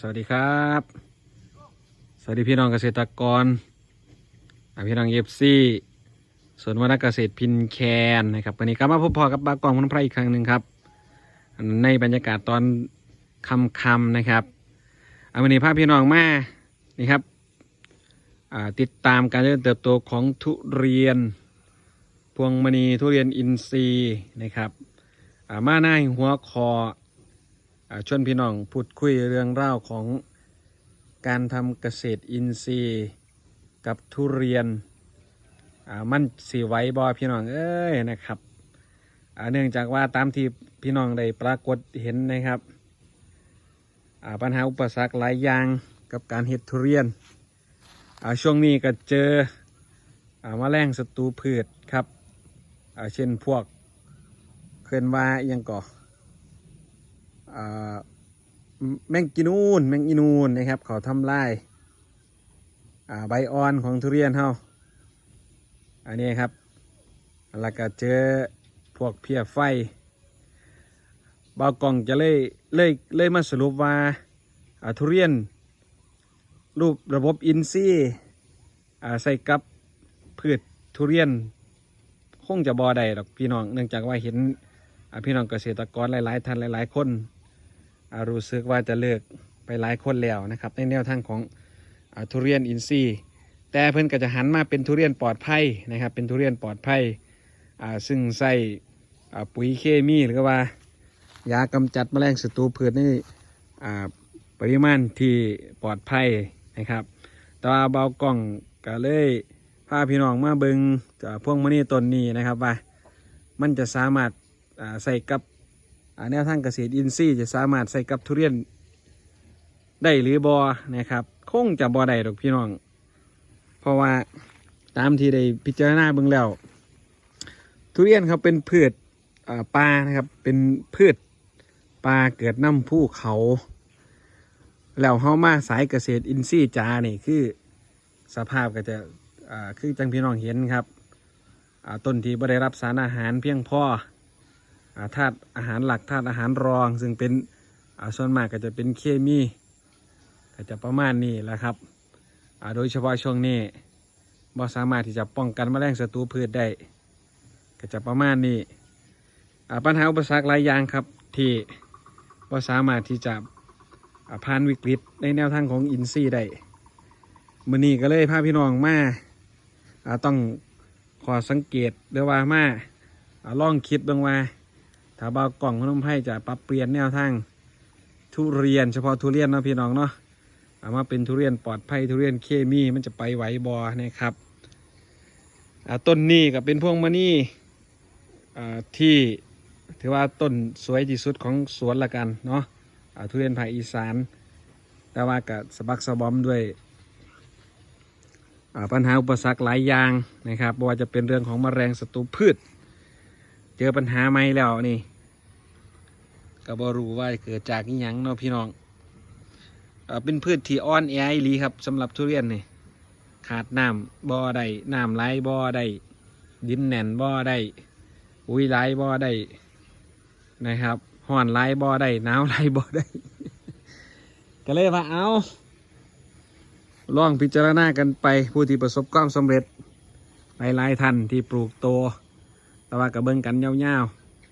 สวัสดีครับ สวัสดีพี่น้องเกษตรกร พี่น้องเอฟซีสวนวรรณเกษตรพินแคนนะครับวันนี้กลับมาพบพอกับบากองพนไพรอีกครั้งหนึ่งครับ ในบรรยากาศตอนคำคำๆนะครับวันนี้พาพี่น้องมานี่ครับติดตามการเติบโตของทุเรียน พวงมณีทุเรียนอินทรีย์นะครับมาหน้าหัวคอ ชวนพี่น้องพูดคุยเรื่องเล่าวของการทำเกษตรอินทรีย์กับทุเรียนมันสีไว้บอพี่น้องเอ้ยนะครับเนื่องจากว่าตามที่พี่น้องได้ปรากฏเห็นนะครับปัญหาอุปสรรคหลายอย่างกับการเฮ็ดทุเรียนช่วงนี้ก็เจอแมลงศัตรูพืชครับเช่นพวกเคลื่อนว่ายังก่อ แมงกินูนแมงอีนูนนะครับเขาทำลายใบอ่อนของทุเรียนเฮาอันนี้ครับแล้วก็เจอพวกเพียไฟบากล่องจะเลยเลยเลยมาสรุปว่าทุเรียน รูประบบอินทรีย์อ่ใส่กับพืชทุเรียน คงจะบอใดหรอกพี่น้อง เนื่องจากว่าเห็นพี่น้องเกษตรกรหลาย ๆท่านหลาย ๆ คน รู้สึกว่าจะเลิกไปหลายคนแล้วนะครับ ในแนวทางของอทุเรียนอินทรีย์ แต่เพิ่นก็จะหันมาเป็นทุเรียนปลอดภัยนะครับ เป็นทุเรียนปลอดภัยซึ่งใส่ปุ๋ยเคมีหรือว่ายากำจัดแมลงศัตรูพืชนี่ปริมาณที่ปลอดภัยนะครับแต่ว่าเบากล้องก็เลยพาพี่น้องมาเบิงจากพวงมณีต้นนี้นะครับว่ามันจะสามารถใส่กับ แนวทางเกษตรอินทรีย์จะสามารถใส่กับทุเรียนได้หรือบอนะครับ คงจะบอได้ดอกพี่น้อง เพราะว่าตามที่ได้พิจารณาเบื้องแล้ว ทุเรียนครับเป็นพืชป่านะครับ เป็นพืชป่าเกิดน้ำภูเขา แล้วเฮามาสายเกษตรอินทรีย์จานี่คือสภาพก็จะคือจังพี่น้องเห็นครับต้นที่ไม่ได้รับสารอาหารเพียงพอ ธาตุอาหารหลักธาตุอาหารรอง ซึ่งเป็นส่วนมากก็จะเป็นเคมีก็จะประมาณนี้แหละครับโดยเฉพาะช่วงนี้บ่สามารถที่จะป้องกันแมลงศัตรูพืชได้ ก็จะประมาณนี้ปัญหาอุปสรรคหลายอย่างครับที่บ่สามารถที่จะผ่านวิกฤตในแนวทางของอินทรีย์ได้มื้อนี้ก็เลยพาพี่น้องมาาต้องขอสังเกตเดี๋ยว่ามาาลองคิดบ้างว่า ถ้าเบากล่องพนมไพรจะปรับเปลี่ยนแนวทางทุเรียน เฉพาะทุเรียนเนาะพี่น้องเนาะเอามาเป็นทุเรียนปลอดภัยทุเรียนเคมีมันจะไปไหวบอนะครับต้นนี้ก็เป็นพวงมณีอ่ที่ถือว่าต้นสวยที่สุดของสวนละกันเนาะทุเรียนภาคอีสาน แต่ว่ากับสะบักสะบอมด้วยปัญหาอุปสรรคหลายอย่างนะครับบ่ว่าจะเป็นเรื่องของแมลงศัตรูพืช เจอปัญหาไหมแล้วนี่ก็บรู้ว่าเกิดจากยังเนาะพี่น้องเป็นพืชที่อ่อนแออีลีครับสำหรับทุเรียนนี่ขาดน้ำบ่อได้น้ำไหลบ่อได้ดินแน่นบ่อได้อุ้ยไหลบ่อได้นะครับห่อนไหลบ่อได้หนาวไหลบ่อได้ ก็เลยว่าเอาลองพิจารณากันไปผู้ที่ประสบความสำเร็จหลายๆท่านที่ปลูกโต แต่ว่ากับเบิ่งกันยาว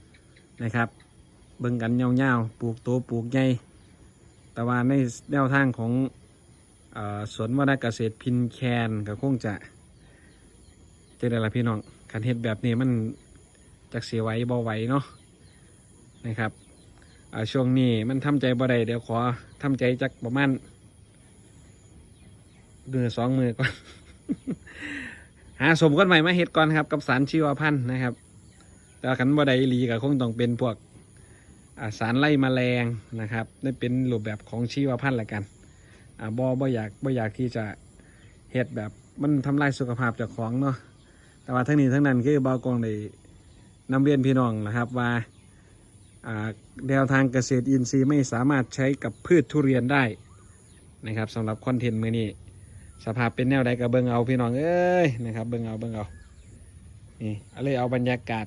ๆนะครับ เบิ่งกันยาวๆปลูกโตปลูกใหญ่แต่ว่าในแนวทางของออสวนวรรณเกษตรพินแคนก็คงจะเจอได้ละพี่น้องการเฮ็ดแบบนี้มันจักเสียไว้บ่ไหวเนาะนะครับช่วงนี้มันทำใจบ่ได้เดี๋ยวขอทำใจจักประมาณมือสองมือก่อน หาสมก้อนใหม่มาเฮ็ดก่อนครับ กับสารชีวพันธุ์นะครับ แต่ขันบ่ได้อีหลีก็คงต้องเป็นพวกาสารไล่แมลงนะครับได้เป็นรูปแบบของชีวพันธุ์ละกันอ่าบ่บ่อยากบ่อยากที่จะเฮ็ดแบบมันทำลายสุขภาพเจากของเนาะแต่ว่าทั้งนี้ทั้งนั้นคือบ่าวกองได้นำเรียนพี่น้องนะครับว่าแนวทางเกษตรอินทรีย์ไม่สามารถใช้กับพืชทุเรียนได้นะครับสำหรับคอนเทนต์มือนี้สภาพเป็นแนวใดกับเบิงเอาพี่น้องเอ้ยนะครับเบิงเอาเบิงเอานี่เอาเลยเอาบรรยากาศ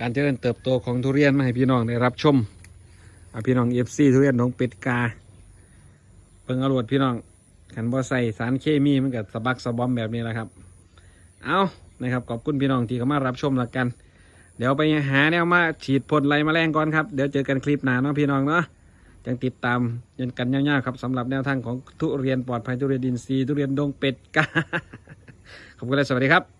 การเจริญเติบโตของทุเรียนมาให้พี่น้องได้รับชมพี่น้องเอฟซีทุเรียนน้องเป็ดกาเปิงอรวดพี่น้องขันบ่ใส่สารเคมีมันกับสะบักสะบอมแบบนี้แหละครับ เอานะครับขอบคุณพี่น้องที่เข้ามารับชมแล้วกัน เดี๋ยวไปหาแนวมาฉีดพ่นไรมาแมลงก่อนครับ เดี๋ยวเจอกันคลิปหน้าเนาะพี่น้องเนาะจังติดตามยันกันยาวๆครับสำหรับแนวทางของทุเรียนปลอดภัยทุเรียนดินซีทุเรียนดงเป็ดกาขอบคุณและสวัสดีครับ